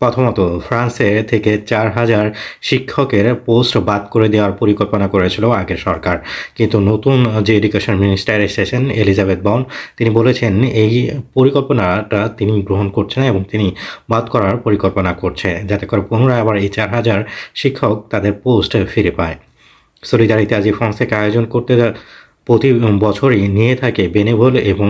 প্রথমত ফ্রান্সে থেকে চার হাজার শিক্ষকের পোস্ট বাদ করে দেওয়ার পরিকল্পনা করেছিল আগের সরকার। কিন্তু নতুন যে এডুকেশন মিনিস্টার এসেছেন এলিজাবেথ বন তিনি বলেছেন এই পরিকল্পনাটা তিনি গ্রহণ করছেন এবং তিনি বাদ করার পরিকল্পনা করছে, যাতে করে পুনরায় আবার এই চার হাজার শিক্ষক তাদের পোস্ট ফিরে পায়। সলিদারিতে আজি ফ্রান্সেকে আয়োজন করতে প্রতি বছরই নিয়ে থাকে বেনেভল এবং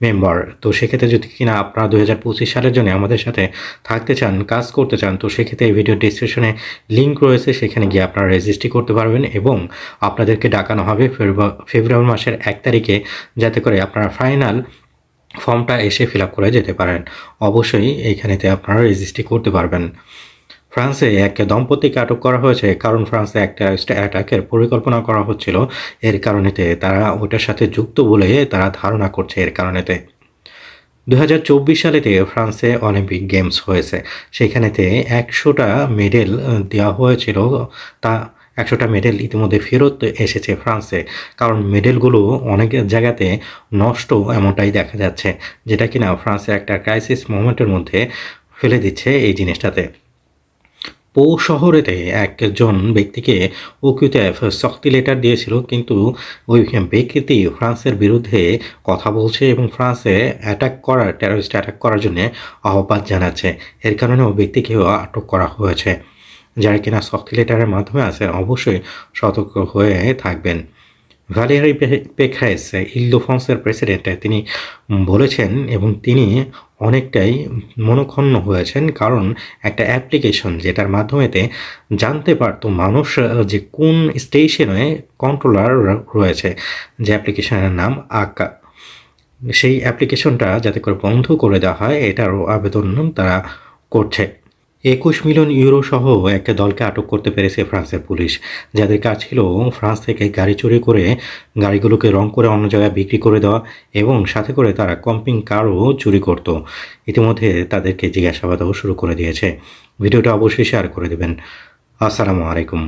মেম্বার। তো সেক্ষেত্রে যদি কিনা আপনারা দু হাজার পঁচিশ সালের জন্য আমাদের সাথে থাকতে চান, কাজ করতে চান, তো সেক্ষেত্রে এই ভিডিও ডিসক্রিপশনে লিঙ্ক রয়েছে। সেখানে গিয়ে আপনারা রেজিস্ট্রি করতে পারবেন এবং আপনাদেরকে ডাকানো হবে ফেব্রুয়ারি মাসের এক তারিখে যাতে করে আপনারা ফাইনাল ফর্মটা এসে ফিল আপ করে যেতে পারেন। অবশ্যই এইখানেতে আপনারা রেজিস্ট্রি করতে পারবেন। ফ্রান্সে এক দম্পতিকে আটক করা হয়েছে। কারণ ফ্রান্সে একটা অ্যাটাকের পরিকল্পনা করা হচ্ছিল। এর কারণেতে তারা ওটার সাথে যুক্ত বলে তারা ধারণা করছে এর কারণেতে। দু হাজার চব্বিশ সালেতে ফ্রান্সে অলিম্পিক গেমস হয়েছে। সেখানেতে একশোটা মেডেল দেওয়া হয়েছিল। তা একশোটা মেডেল ইতিমধ্যে ফেরত এসেছে ফ্রান্সে। কারণ মেডেলগুলো অনেক জায়গাতে নষ্ট এমনটাই দেখা যাচ্ছে, যেটা কিনা ফ্রান্সে একটা ক্রাইসিস মোমেন্টের মধ্যে ফেলে দিচ্ছে এই জিনিসটাতে। পৌ শহরেতে একজন ব্যক্তিকে ওকিউতেফ শক্তি লেটার দিয়েছিল, কিন্তু ওই ব্যক্তি ফ্রান্সের বিরুদ্ধে কথা বলছে এবং ফ্রান্সে অ্যাটাক করার টেরোরিস্ট অ্যাটাক করার জন্য আহ্বান জানাচ্ছে। এর কারণে ওই ব্যক্তিকেও আটক করা হয়েছে। যারা কিনা শক্তি লেটারের মাধ্যমে আছে, অবশ্যই সতর্ক হয়ে থাকবেন। ভ্যালেরি পেখ্রাইস ইলদোফন্সের প্রেসিডেন্ট, তিনি বলেছেন এবং তিনি অনেকটাই মনক্ষণ্ণ হয়েছেন কারণ একটা অ্যাপ্লিকেশন যেটার মাধ্যমেতে জানতে পারতো মানুষ যে কোন স্টেশনে কন্ট্রোলার রয়েছে, যে অ্যাপ্লিকেশনের নাম আকা। সেই অ্যাপ্লিকেশনটা যাতে করে বন্ধ করে দেওয়া হয়, এটারও আবেদন তারা করছে। একুশ মিলিয়ন ইউরো সহ একটা দলকে আটক করতে পেরেছে ফ্রান্সের পুলিশ। যাদের কাজ ছিল ফ্রান্স থেকে গাড়ি চুরি করে গাড়িগুলোকে রং করে অন্য জায়গায় বিক্রি করে দেওয়া এবং সাথে করে তারা কম্পিং কারও চুরি করত। ইতিমধ্যে তাদেরকে জিজ্ঞাসাবাদও শুরু করে দিয়েছে। ভিডিওটা অবশ্যই শেয়ার করে দেবেন। আসসালামু আলাইকুম।